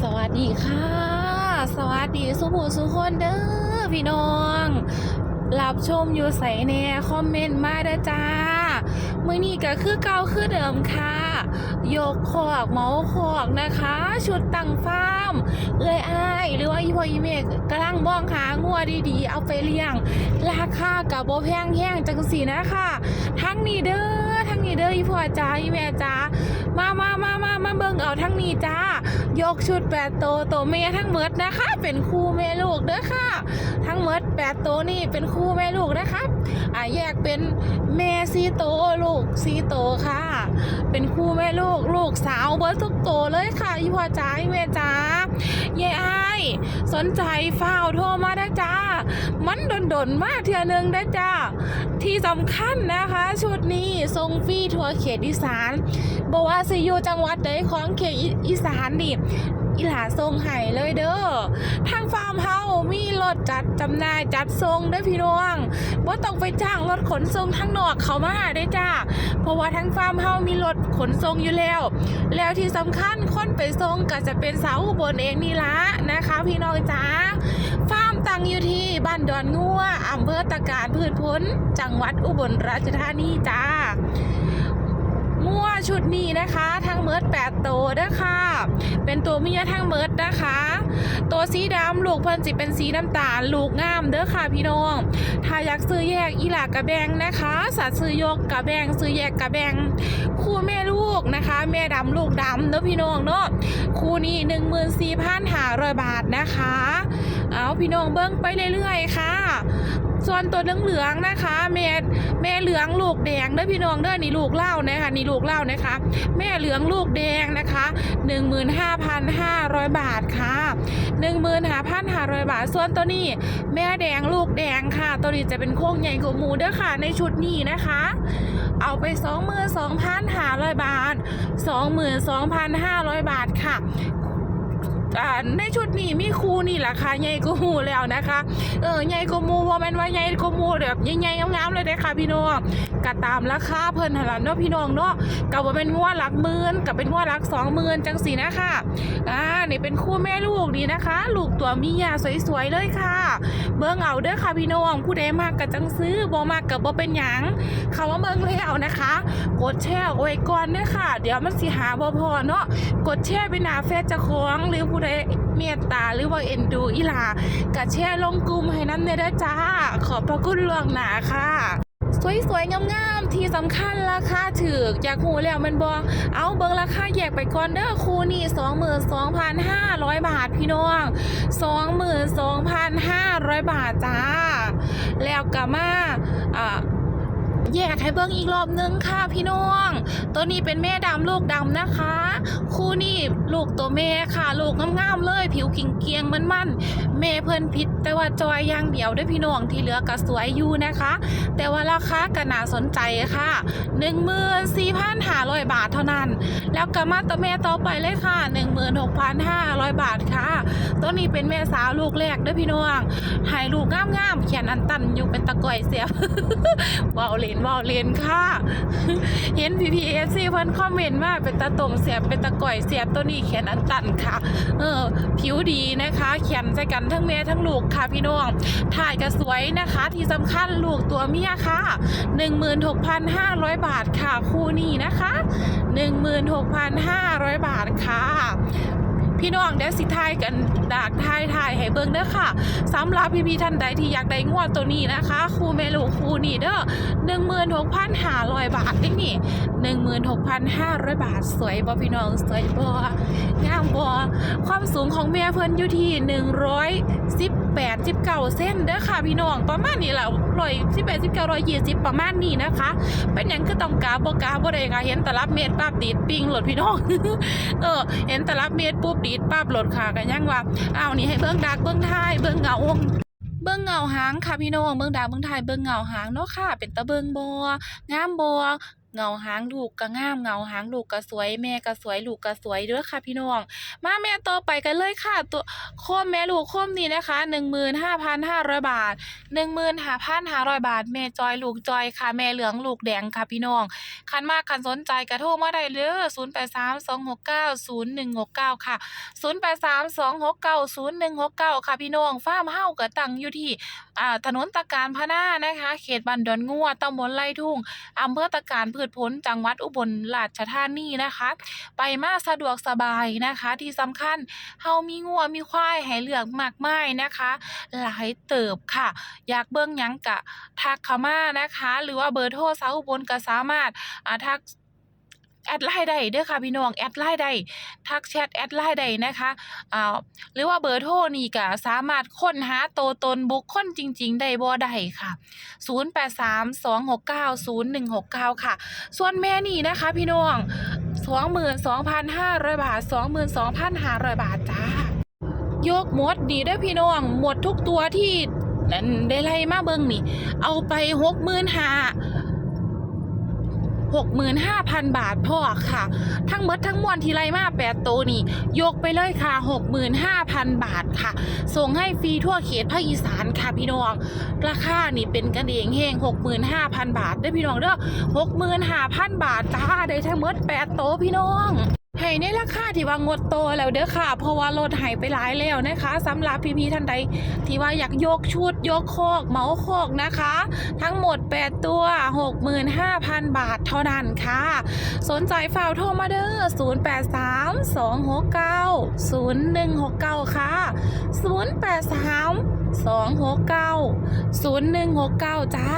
สวัสดีค่ะ สวัสดีสุภูสุคนเด้อพี่น้องรับชมอยู่ใส่แน่คอมเมนต์มาเด้อจ้ามื้อนี้ก็คือเก่าคือเดิมค่ะ ยกขอกเมาขอกนะคะ ชุดตังฟาร์มเอ้ยอ้ายหรือว่าอีพออีเมกกำลังมองหางัวดีๆ เอาไปเลี้ยง ราคากับโบแพงแห้งจังสีนะคะทั้งนี้เด้อทั้งนี้เด้ออีพอจ้าอีแม่จ้ามามามามามาเบิ่งเอาทั้งนี้จ้า ยกชุดแปดโตวโตวเมียทั้งหมดนะคะ เป็นคู่แม่ลูกเด้อค่ะ ทั้งหมดแปดโตวนี่เป็นคู่แม่ลูกนะคะอ่าแยกเป็นแม่สีโตลูกสีโตค่ะ เป็นคู่แม่ลูกลูกสาวเบิร์ดทุกโตวเลยค่ะยี่พ่อจ้าอีแม่จ้ายายอ้ยสนใจฝ้าวโทรมาได้จ้า ดนมากเทื่อนึงได้จ้า ที่สำคัญนะคะ ชุดนี้ทรงฟรีทัวร์เขตอีสานบอกว่าสิอยู่จังหวัดใดของเขตอีสานดิ อีหลาทรงไห้เลยเด้อทางฟาร์มเฮามีรถจัดจำหน่ายจัดทรงเด้พี่น้องว่าต้องไปจ้างรถขนส่งทั้งนอกเขามาหาได้จ้า เพราะว่าทั้งฟาร์มเฮามีรถขนส่งอยู่แล้ว แล้วที่สำคัญคนไปส่งก็จะเป็นสาวอุบลเองนี่ละนะคะ พี่น้องจ้าฟาร์มตั้งอยู่ที่บ้านดอนงัวอำเภอตะการพืชผลจังหวัดอุบลราชธานีจ้า งัวชุดนี้นะคะทั้งเมิด8โตวเด้อค่ะ เป็นตัวเมียทั้งเมิดนะคะ ตัวสีดำลูกเพิ่นสิเป็นสีน้ำตาล ลูกงามเด้อค่ะพี่น้อง ถ้าอยากซื้อแยกอีหลากระแบงนะคะ สัตว์ซื้อยกกระแบงซื้อแยกกระแบง คู่แม่ลูกนะคะ แม่ดำลูกดำเด้อพี่น้องเนาะคู่นี้หนึ่งหมื่นสี่พันห้าร้อยบาทนะคะ เอาพี่น้องเบิ้งไปเรื่อยๆค่ะ ส่วนตัวเหลืองๆนะคะ แม่แม่เหลืองลูกแดงเด้อพี่น้องเด้อนี่ลูกเล่านะคะนี่ลูกเล่านะคะ แม่เหลืองลูกแดงนะคะ 15,500 บาทค่ะ15,500 บาท ส่วนตัวนี้ แม่แดงลูกแดงค่ะ ตัวนี้จะเป็นโค้งใหญ่กว่าหมูเด้อค่ะ ในชุดนี้นะคะ เอาไป 22,500 บาท 22,500 บาทค่ะ ในชุดนี้มีครูนี่ราคาใหญ่กว่าหมูแล้วนะคะ เออใหญ่กว่าหมูเพราะมันว่าใหญ่กว่าหมูแบบใหญ่ๆงามๆเลยเด้อค่ะพี่น้องกะตามราคาเพิ่นหันละเนาะพี่น้องเนาะกับว่าเป็นงัวหลักหมื่นกับเป็นงัวหลักสองหมื่นจังสีนะคะอ่านี่เป็นคู่แม่ลูกดีนะคะ ลูกตัวเมียสวยๆเลยค่ะ เบิ่งเอาเด้อค่ะพี่น้องผู้ใดมากก็จังซื้อบ่มากก็บ่เป็นหยังเขาว่าเบิ่งแล้วนะคะ กดแชร์ไว้ก่อนเด้อค่ะ เดี๋ยวมันสิหาบ่พอเนาะกดแชร์ไปหน้าเฟซเจ้าของหรือผู้ใดเมตตาหรือว่าเอ็นดูอีหลากะแชร์ลงกลุ่มให้น้ำเด้จ้า ขอบพระคุณล่วงหนาค่ะสวยๆงามๆที่สำคัญราคาถืออยากหูแล้วมันบอเอาเบิ่งราคาแยกไปก่อนเด้อคู่นี่22,500บาทพี่น้อง22,500บาทจ้า แล้วก็มาอ่า แยกให้เบิ้งอีกรอบนึงค่ะพี่น้อง ตัวนี้เป็นแม่ดำลูกดำนะคะ คู่นี้ลูกตัวแม่ค่ะ ลูกงามๆเลย ผิวขิงเกียงๆมันๆแม่เพิ่นพิษ แต่ว่าจอยอย่างเดียวด้วยพี่น้องที่เหลือก็สวยอยู่นะคะ แต่ว่าราคาก็น่าสนใจค่ะ14,500 บาทเท่านั้น แล้วก็มาตัวแม่ต่อไปเลยค่ะ 16,500 บาทค่ะตัวนี้เป็นแม่สาวลูกแรกด้วยพี่น้องให้ลูกงามๆเขียนอันตันอยู่เป็นตะก่อยเสียบว่าวเลนว่าวเลนค่ะ เห็น PPSC เพิ่นคอมเมนต์ว่าเป็นตะตรงเสียบเป็นตะก่อยเสียบตัวนี้เขียนอันตันค่ะ เออผิวดีนะคะเขียนใส่กันทั้งแม่ทั้งลูกค่ะพี่น้อง ถ่ายก็สวยนะคะ ที่สำคัญลูกตัวเมียค่ะ 16,500 บาทค่ะคู่นี้นะคะ 16,500 บาทค่ะพี่น้องเดี๋ยวสิทายกันดากทายทายให้เบิ่งเด้อค่ะสำหรับพี่ๆท่านใดที่อยากได้งวดตัวนี้นะคะคู่แม่ลูคู่นี้เด้อ16,500บาทนี่นี่16,500บาทสวยบ่พี่น้องสวยบ่งามบ่ความสูงของแม่เพิ่นอยู่ที่ 118 19เส้นเด้อค่ะพี่น้องประมาณนี้แหละ118 19 120ประมาณนี้นะคะ เป็นหยังคือต้องกาบ่กาบ่ได้ค่ะเห็นตลับเมตรปั๊บดีดปิงโหลดพี่น้องเออเห็นตลับเมตรปุ๊บดีดปั๊บโหลดค่ะกันยังว่าอ้าวนี่ให้เบิ่งดักเบิ่งท้ายเบิ่งเงาเบิ่งเงาหางค่ะพี่น้องเบิ่งดาวเบิ่งท้ายเบิ่งเงาหางเนาะค่ะ เป็นตะเบิ่งบ่งามบ่ เงาหางลูกก็งามเงาหางลูกก็สวยแม่ก็สวยลูกก็สวยเด้อค่ะพี่น้อง มาแม่ต่อไปกันเลยค่ะ ตัวโคมแม่ลูกโคมนี้นะคะ15,500บาท15,500บาท แม่จอยลูกจอยค่ะ แม่เหลืองลูกแดงค่ะพี่น้องคันมากคันสนใจกระโทรมาได้เลย0832690169ค่ะ0832690169ค่ะพี่น้องฟาร์มเฮาก็ตั้งอยู่ที่อ่าถนนตะการพนานะคะ เขตบ้านดอนงัวตำบลไร่ทุ่งอำเภอตะการพืชผลจังหวัดอุบลราชธานีนะคะ ไปมาสะดวกสบายนะคะ ที่สำคัญเฮามีงัวมีควายให้เลือกมากมายนะคะ หลายเติบค่ะ อยากเบิ่งยังกะทักเขามานะคะ หรือว่าเบอร์โทรสาวอุบลก็สามารถอทัก แอดไลน์ได้เด้อค่ะพี่น้องแอดไลน์ได้ทักแชทแอดไลน์ได้นะคะอ่าหรือว่าเบอร์โทรนี่ก็สามารถค้นหาตัวตนบุคคลจริง ๆ ได้บ่ได้ค่ะ 0832690169 ค่ะ ส่วนแม่นี่นะคะพี่น้อง22,500 บาท 22,500 บาทจ้ายกหมดดีเด้อพี่น้องหมดทุกตัวที่นั่นได้ไล่มาเบิ่งนี่ เอาไปหกหมื่นห้า หกหมื่นห้าพันบาทพ่อค่ะ ทั้งเมดทั้งมวลทีไรมาแปดโตนี่ ยกไปเลยค่ะหกหมื่นห้าพันบาทค่ะ ส่งให้ฟรีทั่วเขตภาคอีสานค่ะพี่น้อง ราคานี่เป็นกันเองเฮงหกหมื่นห้าพันบาทได้พี่น้องเด้อหกหมื่นห้าพันบาทจ้าได้ทั้งเมดแปดโตพี่น้อง ให้ในราคาที่ว่างดโตแล้วเด้อค่ะ เพราะว่าลดใหายไปหลายแล้วนะคะสำหรับพี่ๆท่านใดที่ว่าอยากยกชุดยกโคกเหมาโคกนะคะ ทั้งหมด 8 ตัว 65,000 บาทเท่านั้นค่ะ สนใจฝ่ากโทรมาเด้อ083-269-0169 ค่ะ 083-269-0169 จ้า